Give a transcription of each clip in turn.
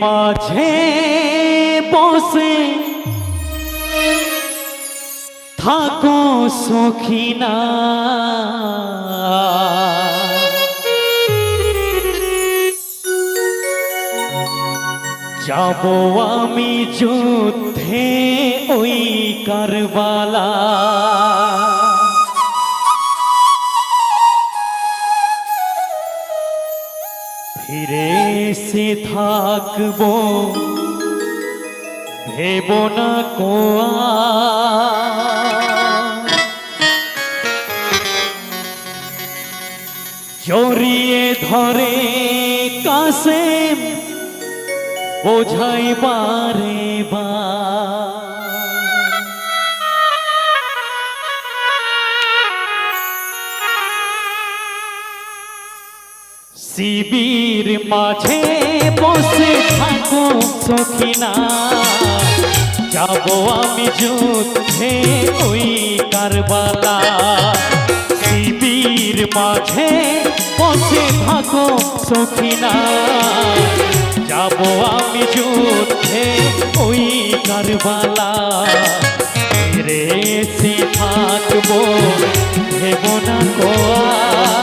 মাঝে বসে থাকো সখিনা। যাব আমি যুদ্ধে ওই কারবালা। ফিরে এসে থাকব। ভেব না কোয়া। জড়িয়ে ধরে কাছে বোঝাই বারে বা শিবির মাঝে বসে থাকো সখিনা যাব আমি যুদ্ধে ওই কারবালা। শিবির মাঝে বসে থাকো সখিনা যাব আমি যুদ্ধে ওই কারবালা। ফিরে এসে থাকব, ভেব না কোয়া।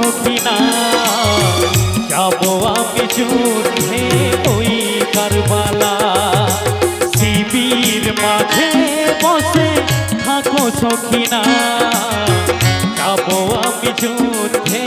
সখিনা যাব আমি চুরে ওই কারবালা। শিবির মাঝে বসে থাকো সখিনা যাব আমি যুদ্ধে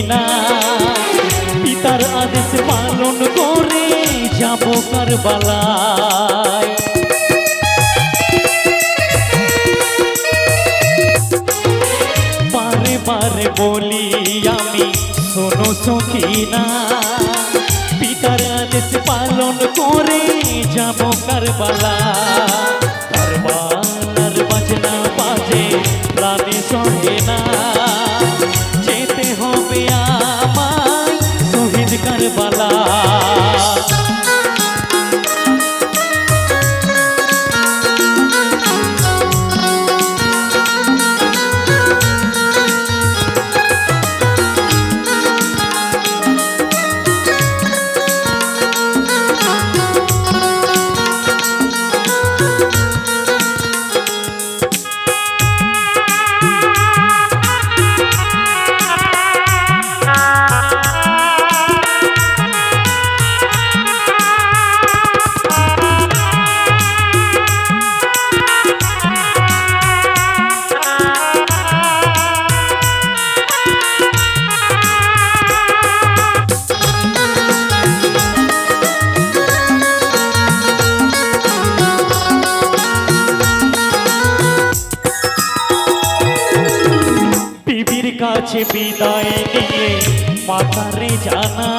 সখিনা পিতার আদেশ পালন করে যাব কারবালায়। বারে বারে বলি আমি, শোনো সখিনা পিতার আদেশ পালন করে যাব কারবালা কারবালার বাজনা বাজে, প্রাণে সঙ্গে না। কাছে বিদায় নিয়ে মাতারে জানা।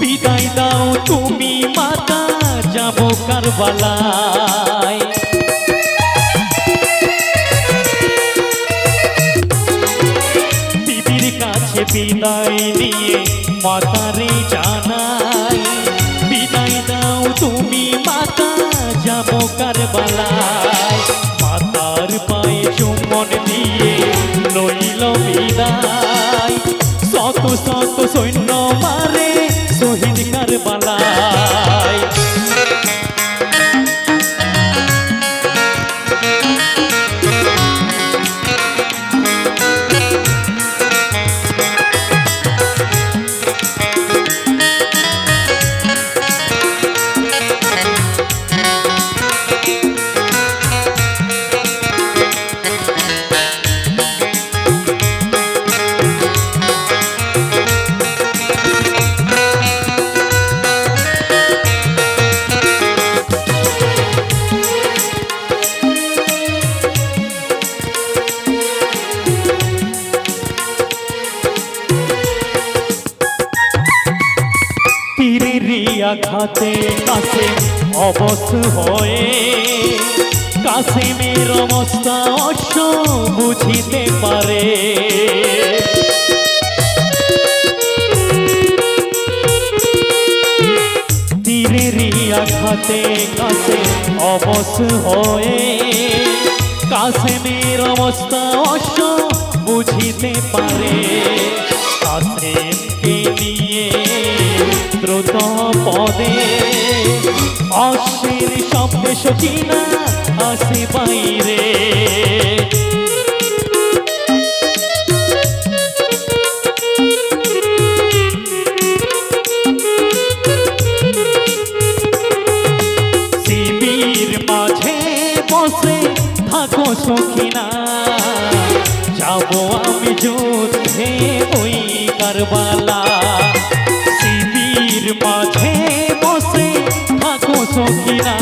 বিদায় দাও তুমি মাতা, যাব কারবালায়। বিবির কাছে বিদায় নিয়ে মাতারে জানাই। বিদায় দাও তুমি মাতা, যাব কারবালায়। আঘাতে কাছে অবস হয়ে কাছে মের অবস্থা অশ্ব বুঝিতে পারে। তীরের আঘাতে কাছে অবস হয়ে কাছে মের অবস্থা অশ্ব বুঝিতে পারে। কাসেমকে নিয়ে সকিনা আসে বাইরে। শিবির মাঝে বসে থাকো সখিনা যাব আমি যুদ্ধে ওই কারবালা। শিবির মাঝে বসে থাকো সখিনা